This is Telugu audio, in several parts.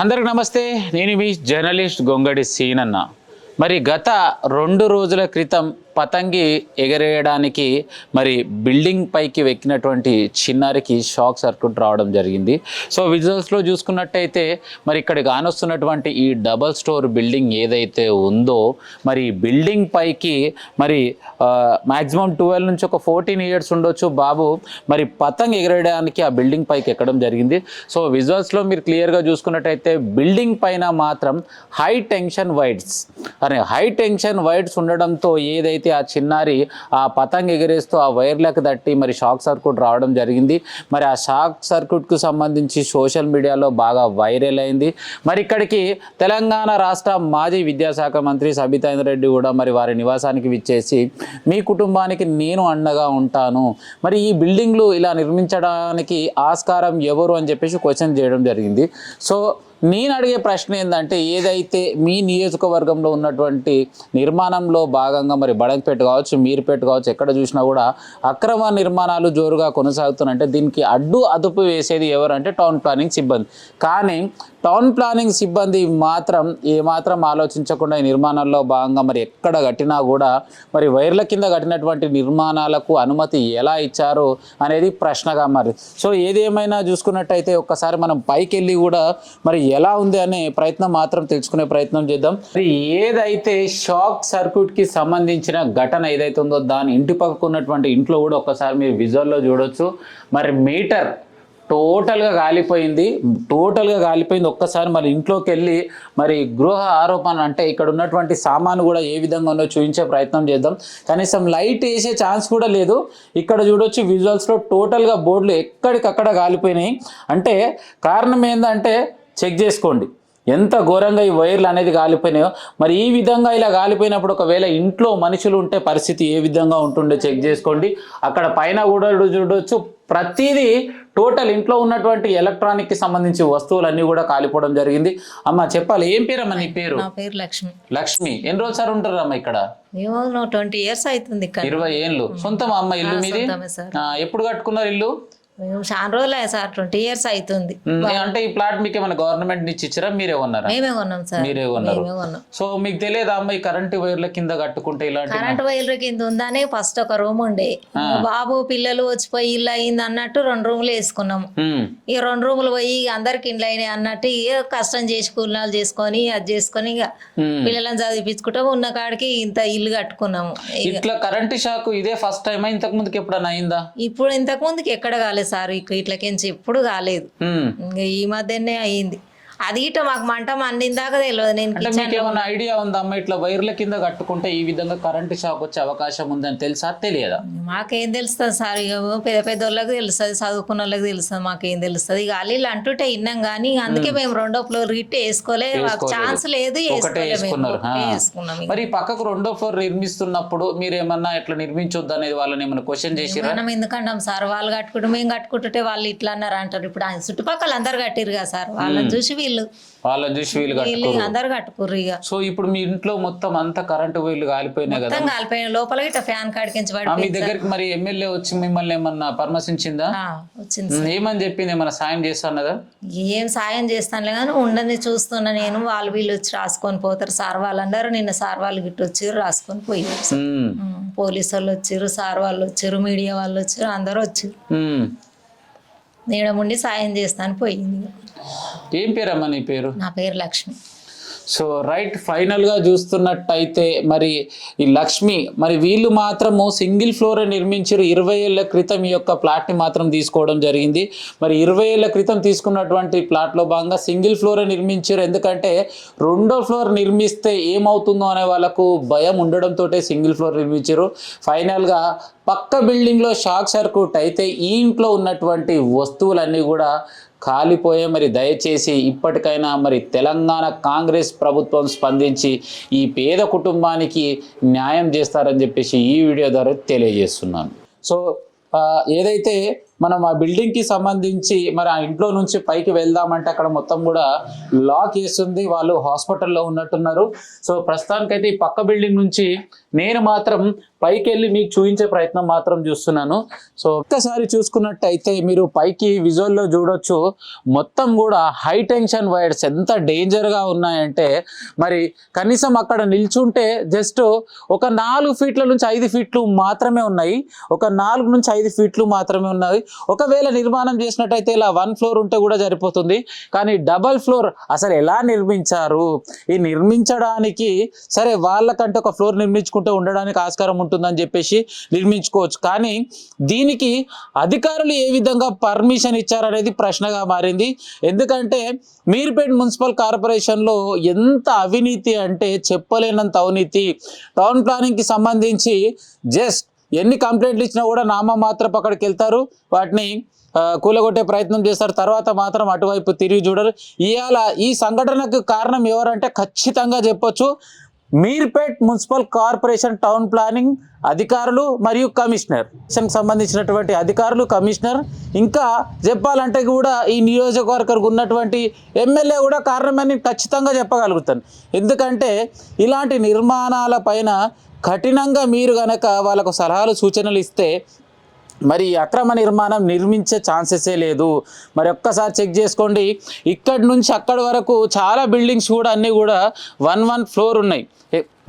అందరికి నమస్తే. నేను మీ జర్నలిస్ట్ గొంగడి సీనన్న. మరి గత రెండు రోజుల క్రితం పతంగి ఎగరేయడానికి మరి బిల్డింగ్ పైకి ఎక్కినటువంటి చిన్నారికి షాక్ సర్క్యూట్ రావడం జరిగింది. సో విజువల్స్లో చూసుకున్నట్టయితే మరి ఇక్కడ కానొస్తున్నటువంటి ఈ డబల్ స్టోర్ బిల్డింగ్ ఏదైతే ఉందో మరి బిల్డింగ్ పైకి మరి మ్యాక్సిమం ట్వెల్వ్ నుంచి ఒక ఫోర్టీన్ ఇయర్స్ ఉండొచ్చు బాబు. మరి పతంగ్ ఎగరేయడానికి ఆ బిల్డింగ్ పైకి ఎక్కడం జరిగింది. సో విజువల్స్లో మీరు క్లియర్గా చూసుకున్నట్టయితే బిల్డింగ్ పైన మాత్రం హై టెన్షన్ వైడ్స్ అనే హై టెన్షన్ వైడ్స్ ఉండడంతో ఏదైతే ఆ చిన్నారి ఆ పతంగ్ ఎగరేస్తూ ఆ వైర్లకు తట్టి మరి షాక్ సర్క్యూట్ రావడం జరిగింది. మరి ఆ షాక్ సర్క్యూట్కు సంబంధించి సోషల్ మీడియాలో బాగా వైరల్ అయింది. మరి ఇక్కడికి తెలంగాణ రాష్ట్ర మాజీ విద్యాశాఖ మంత్రి సబితాంద్ర రెడ్డి కూడా మరి వారి నివాసానికి విచ్చేసి మీ కుటుంబానికి నేను అండగా ఉంటాను. మరి ఈ బిల్డింగ్లు ఇలా నిర్మించడానికి ఆస్కారం ఎవరు? అని చెప్పేసి క్వశ్చన్ చేయడం జరిగింది. సో నేను అడిగే ప్రశ్న ఏంటంటే ఏదైతే మీ నియోజకవర్గంలో ఉన్నటువంటి నిర్మాణంలో భాగంగా మరి బడంపేట కావచ్చు మీరుపేట కావచ్చు ఎక్కడ చూసినా కూడా అక్రమ నిర్మాణాలు జోరుగా కొనసాగుతున్నాయంటే దీనికి అడ్డు అదుపు వేసేది ఎవరంటే టౌన్ ప్లానింగ్ సిబ్బంది. కానీ టౌన్ ప్లానింగ్ సిబ్బంది మాత్రం ఏమాత్రం ఆలోచించకుండా ఈ నిర్మాణాల్లో భాగంగా మరి ఎక్కడ కట్టినా కూడా మరి వైర్ల కింద కట్టినటువంటి నిర్మాణాలకు అనుమతి ఎలా ఇచ్చారు అనేది ప్రశ్నగా మరి. సో ఏదేమైనా చూసుకున్నట్టయితే ఒక్కసారి మనం పైకి వెళ్ళి కూడా మరి ఎలా ఉంది అనే ప్రయత్నం మాత్రం తెలుసుకునే ప్రయత్నం చేద్దాం. మరి ఏదైతే షాక్ సర్క్యూట్కి సంబంధించిన ఘటన ఏదైతే ఉందో దాని ఇంటి పక్కకు ఉన్నటువంటి ఇంట్లో కూడా ఒక్కసారి మీరు విజువల్లో చూడొచ్చు. మరి మీటర్ టోటల్గా కాలిపోయింది. టోటల్గా కాలిపోయింది. ఒక్కసారి మరి ఇంట్లోకి వెళ్ళి మరి గృహ ఆరోపణ అంటే ఇక్కడ ఉన్నటువంటి సామాను కూడా ఏ విధంగా ఉందో చూపించే ప్రయత్నం చేద్దాం. కనీసం లైట్ వేసే ఛాన్స్ కూడా లేదు. ఇక్కడ చూడొచ్చు విజువల్స్లో టోటల్గా బోర్డులు ఎక్కడికక్కడ కాలిపోయినాయి. అంటే కారణం ఏంటంటే చెక్ చేసుకోండి. ఎంత ఘోరంగా ఈ వైర్లు అనేది కాలిపోయినాయో మరి ఈ విధంగా ఇలా కాలిపోయినప్పుడు ఒకవేళ ఇంట్లో మనుషులు ఉంటే పరిస్థితి ఏ విధంగా ఉంటుండే చెక్ చేసుకోండి. అక్కడ పైన కూడా చూడొచ్చు. ప్రతిదీ టోటల్ ఇంట్లో ఉన్నటువంటి ఎలక్ట్రానిక్కి సంబంధించి వస్తువులన్నీ కూడా కాలిపోవడం జరిగింది. అమ్మ చెప్పాలి. ఏం పేరమ్మా నీ పేరు? నా పేరు లక్ష్మి. లక్ష్మి. ఎన్ని రోజులు సార్ ఉంటారు అమ్మ ఇక్కడ ట్వంటీ ఇయర్స్ అవుతుంది ఇరవై ఏళ్ళు. సొంతం అమ్మ ఇల్లు మీది? ఎప్పుడు కట్టుకున్నారు ఇల్లు? మేము చాలా రోజులే సార్ ట్వంటీ ఇయర్స్ అవుతుంది. అంటే ఈ ప్లాట్ మీకు ఏమైనా గవర్నమెంట్ నుంచి ఇచ్చారా? మీరే కొన్నారా? మేమే కొన్నాం సార్. మీరే కొన్నారు. కొన్నాం. సో మీకు తెలియదా అమ్మ ఈ కరెంట్ వైర్ల కింద కట్టుకుంటే ఇలాంటి కరెంట్ వైర్ల కింద ఉందని ఫస్ట్ ఒక రూమ్ ఉండే. బాబు పిల్లలు వచ్చిపోయి ఇల్లు అయింది అన్నట్టు రెండు రూములు వేసుకున్నాము. ఈ రెండు రూములు పోయి అందరికి ఇండ్లు అయినాయి అన్నట్టు కష్టం చేసి కూలినాలు చేసుకొని అది చేసుకొని ఇక. పిల్లలను చదివించుకుంటా ఉన్న కాడికి ఇంత ఇల్లు కట్టుకున్నాము. ఇట్లా కరెంట్ షాక్ ఇదే ఫస్ట్ టైం ఇంతకు ముందుకి ఎప్పుడైనా అయిందా? ఇప్పుడు ఇంతకు ముందుకి ఎక్కడ కాలేదు సార్ ఇట్లకించి ఎప్పుడు కాలేదు ఈ మధ్యనే అయింది అది ఇట మాకు మంట మండిందాక తెలియదు. నేను ఏమైనా ఐడియా ఉందా అమ్మ ఇట్లా వైర్ల కింద కట్టుకుంటే ఈ విధంగా కరెంట్ షాక్ వచ్చే అవకాశం ఉందని తెలుసా? తెలియదా? మాకేం తెలుస్తుంది సార్ ఇక పెద్ద పెద్ద వాళ్ళకి తెలుస్తుంది చదువుకున్న వాళ్ళకి తెలుస్తుంది మాకేం తెలుస్తుంది. ఇక అల్లీలు అంటుంటే విన్నాం కానీ అందుకే మేము. రెండో ఫ్లోర్ గిట్ట వేసుకోలే మాకు ఛాన్స్ లేదు ఒకటే వేసుకున్నారు. మరి పక్కకు రెండో ఫ్లోర్ నిర్మిస్తున్నప్పుడు మీరు ఏమన్నా ఇట్లా నిర్మించొద్దు అనేది వాళ్ళని ఏమైనా క్వశ్చన్ చేసిరా మనం ఎందుకంటాం సార్ వాళ్ళు కట్టుకుంటే మేము కట్టుకుంటుంటే వాళ్ళు ఇట్లా అన్నారు అంటారు ఇప్పుడు ఆ చుట్టుపక్కల అందరు కట్టిరు కదా సార్ వాళ్ళని చూసి వీళ్ళు. వాళ్ళని చూసి వీళ్ళు వీళ్ళు కట్టుకోరు. అందరు కట్టుకుర్రు ఇక. సో ఇప్పుడు మీ ఇంట్లో మొత్తం అంతా కరెంటు వైర్లు కాలిపోయినాయి కదా? మొత్తం కాలిపోయిన లోపల ఇట్లా ఫ్యాన్ కాడికించి ఆ, పడి మీ దగ్గరికి మరి ఎమ్మెల్యే వచ్చి మిమ్మల్ని ఏమన్నా పరామర్శించిందా వచ్చింది ఉమ్, ఏమని చెప్పింది? ఏమన్నా సాయం చేస్తానదా ఏం సాయం చేస్తానులే కానీ ఉండని చూస్తున్నా నేను. వాళ్ళు వీళ్ళు వచ్చి రాసుకొని పోతారు. సార్ వాళ్ళందరూ నిన్న సార్ వాళ్ళు గిట్ట వచ్చారు రాసుకొని పోయారు ఉమ్, ఉమ్, పోలీసు వాళ్ళు వచ్చారు సార్ వాళ్ళు వచ్చారు మీడియా వాళ్ళు వచ్చారు అందరూ వచ్చారు. ఉమ్. నేను ఉండి సాయం చేస్తాను పోయింది. ఏం పేరమ్మా నీ పేరు? నా పేరు లక్ష్మి. సో రైట్ ఫైనల్గా చూస్తున్నట్టయితే మరి ఈ లక్ష్మి మరి వీళ్ళు మాత్రము సింగిల్ ఫ్లోర్ నిర్మించారు ఇరవై ఏళ్ళ క్రితం ఈ యొక్క ప్లాట్ని మాత్రం తీసుకోవడం జరిగింది. మరి ఇరవై ఏళ్ళ క్రితం తీసుకున్నటువంటి ప్లాట్లో భాగంగా సింగిల్ ఫ్లోర్ నిర్మించారు. ఎందుకంటే రెండో ఫ్లోర్ నిర్మిస్తే ఏమవుతుందో అనే వాళ్ళకు భయం ఉండడంతో సింగిల్ ఫ్లోర్ నిర్మించారు. ఫైనల్గా పక్క బిల్డింగ్లో షాక్ సర్క్యూట్ అయితే ఈ ఇంట్లో ఉన్నటువంటి వస్తువులన్నీ కూడా కాలిపోయే మరి దయచేసి ఇప్పటికైనా మరి తెలంగాణ కాంగ్రెస్ ప్రభుత్వం స్పందించి ఈ పేద కుటుంబానికి న్యాయం చేస్తారని చెప్పేసి ఈ వీడియో ద్వారా తెలియజేస్తున్నాను. సో ఏదైతే మనం ఆ బిల్డింగ్కి సంబంధించి మరి ఆ ఇంట్లో నుంచి పైకి వెళ్దామంటే అక్కడ మొత్తం కూడా లాక్ వేస్తుంది. వాళ్ళు హాస్పిటల్లో ఉన్నట్టున్నారు. సో ప్రస్తుతానికైతే ఈ పక్క బిల్డింగ్ నుంచి నేను మాత్రం పైకి వెళ్ళి మీకు చూపించే ప్రయత్నం మాత్రం చూస్తున్నాను. సో ఒక్కసారి చూసుకున్నట్టయితే మీరు పైకి విజువల్లో చూడొచ్చు. మొత్తం కూడా హై టెన్షన్ వైర్స్ ఎంత డేంజర్గా ఉన్నాయంటే మరి కనీసం అక్కడ నిల్చుంటే జస్ట్ ఒక నాలుగు ఫీట్ల నుంచి ఐదు ఫీట్లు మాత్రమే ఉన్నాయి. ఒక నాలుగు నుంచి ఐదు ఫీట్లు మాత్రమే ఉన్నాయి. ఒకవేళ నిర్మాణం చేసినట్టయితే ఇలా వన్ ఫ్లోర్ ఉంటే కూడా సరిపోతుంది. కానీ డబల్ ఫ్లోర్ అసలు ఎలా నిర్మించారు? ఈ నిర్మించడానికి సరే వాళ్ళకంటే ఒక ఫ్లోర్ నిర్మించుకుంటే ఉండడానికి ఆస్కారం ఉంటుందని చెప్పేసి నిర్మించుకోవచ్చు. కానీ దీనికి అధికారులు ఏ విధంగా పర్మిషన్ ఇచ్చారనేది ప్రశ్నగా మారింది. ఎందుకంటే మీర్పేట్ మున్సిపల్ కార్పొరేషన్లో ఎంత అవినీతి అంటే చెప్పలేనంత అవినీతి. టౌన్ ప్లానింగ్కి సంబంధించి జస్ట్ ఎన్ని కంప్లైంట్లు ఇచ్చినా కూడా నామ మాత్రం అక్కడికి వెళ్తారు. వాటిని కూలగొట్టే ప్రయత్నం చేస్తారు. తర్వాత మాత్రం అటువైపు తిరిగి చూడరు. ఇవాళ ఈ సంఘటనకు కారణం ఎవరంటే ఖచ్చితంగా చెప్పొచ్చు. Meerpet municipal corporation town planning అధికారులు మరియు కమిషనర్. సంబంధించినటువంటి అధికారులు కమిషనర్. ఇంకా చెప్పాలంటే కూడా ఈ నియోజకవర్గకు ఉన్నటువంటి ఎమ్మెల్యే కూడా కారణమని ఖచ్చితంగా చెప్పగలుగుతాను. ఎందుకంటే ఇలాంటి నిర్మాణాల పైన కఠినంగా మీరు కనుక వాళ్ళకు సలహాలు సూచనలు ఇస్తే మరి అక్రమ నిర్మాణం నిర్మించే ఛాన్సెసే లేదు. మరి ఒక్కసారి చెక్ చేసుకోండి. ఇక్కడి నుంచి అక్కడి వరకు చాలా బిల్డింగ్స్ కూడా అన్నీ కూడా వన్ వన్ ఫ్లోర్ ఉన్నాయి.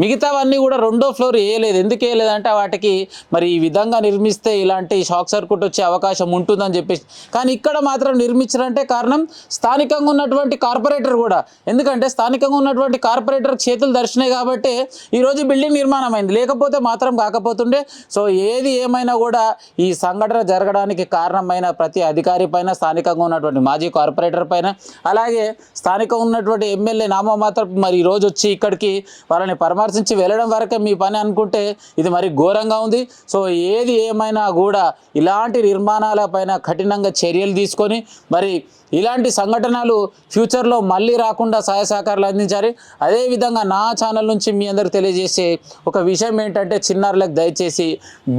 మిగతావన్నీ కూడా రెండో ఫ్లోర్ వేయలేదు. ఎందుకు వేయలేదంటే వాటికి మరి ఈ విధంగా నిర్మిస్తే ఇలాంటి షాక్ సర్క్యూట్ వచ్చే అవకాశం ఉంటుందని చెప్పేసి. కానీ ఇక్కడ మాత్రం నిర్మించారంటే కారణం స్థానికంగా ఉన్నటువంటి కార్పొరేటర్ కూడా. ఎందుకంటే స్థానికంగా ఉన్నటువంటి కార్పొరేటర్ చేతులు దర్శనాయి కాబట్టి ఈరోజు బిల్డింగ్ నిర్మాణం అయింది లేకపోతే మాత్రం కాకపోతుండే. సో ఏది ఏమైనా కూడా ఈ సంఘటన జరగడానికి కారణమైన ప్రతి అధికారి పైన స్థానికంగా ఉన్నటువంటి మాజీ కార్పొరేటర్ పైన అలాగే స్థానికంగా ఉన్నటువంటి ఎమ్మెల్యే నామమాత్రం మరి ఈరోజు రోజు వచ్చి ఇక్కడికి వాళ్ళని విమర్శించి వెళ్ళడం వరకే మీ పని అనుకుంటే ఇది మరి ఘోరంగా ఉంది. సో ఏది ఏమైనా కూడా ఇలాంటి నిర్మాణాలపైన కఠినంగా చర్యలు తీసుకొని మరి ఇలాంటి సంఘటనలు ఫ్యూచర్లో మళ్ళీ రాకుండా సహాయ సహకారాలు అందించాలి. అదేవిధంగా నా ఛానల్ నుంచి మీ అందరికి తెలియజేసే ఒక విషయం ఏంటంటే చిన్నారులకు దయచేసి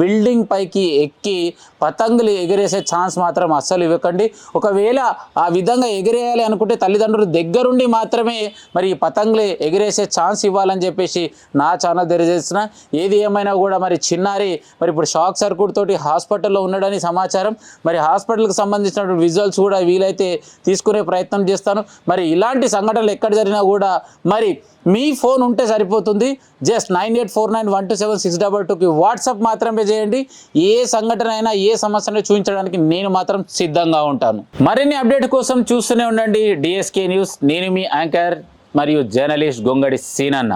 బిల్డింగ్ పైకి ఎక్కి పతంగులు ఎగిరేసే ఛాన్స్ మాత్రం అస్సలు ఇవ్వకండి. ఒకవేళ ఆ విధంగా ఎగిరేయాలి అనుకుంటే తల్లిదండ్రులు దగ్గరుండి మాత్రమే మరి ఈ పతంగులు ఎగిరేసే ఛాన్స్ ఇవ్వాలని చెప్పేసి నా ఛానల్ తెలియజేస్తున్నా ఏది ఏమైనా కూడా మరి చిన్నారి మరి ఇప్పుడు షాక్ సర్క్యూట్ తోటి హాస్పిటల్లో ఉన్నాడని సమాచారం. మరి హాస్పిటల్కి సంబంధించినటువంటి విజువల్స్ కూడా వీలైతే తీసుకునే ప్రయత్నం చేస్తాను. మరి ఇలాంటి సంఘటనలు ఎక్కడ జరిగినా కూడా మరి మీ ఫోన్ ఉంటే సరిపోతుంది. Just nine eight four nine one two seven six double టూకి వాట్సాప్ మాత్రమే చేయండి. ఏ సంఘటన అయినా ఏ సమస్యను చూపించడానికి నేను మాత్రం సిద్ధంగా ఉంటాను. మరిన్ని అప్డేట్ కోసం చూస్తూనే ఉండండి. డిఎస్కే న్యూస్ నేను మీ యాంకర్ మరియు జర్నలిస్ట్ గొంగడి సీనన్న.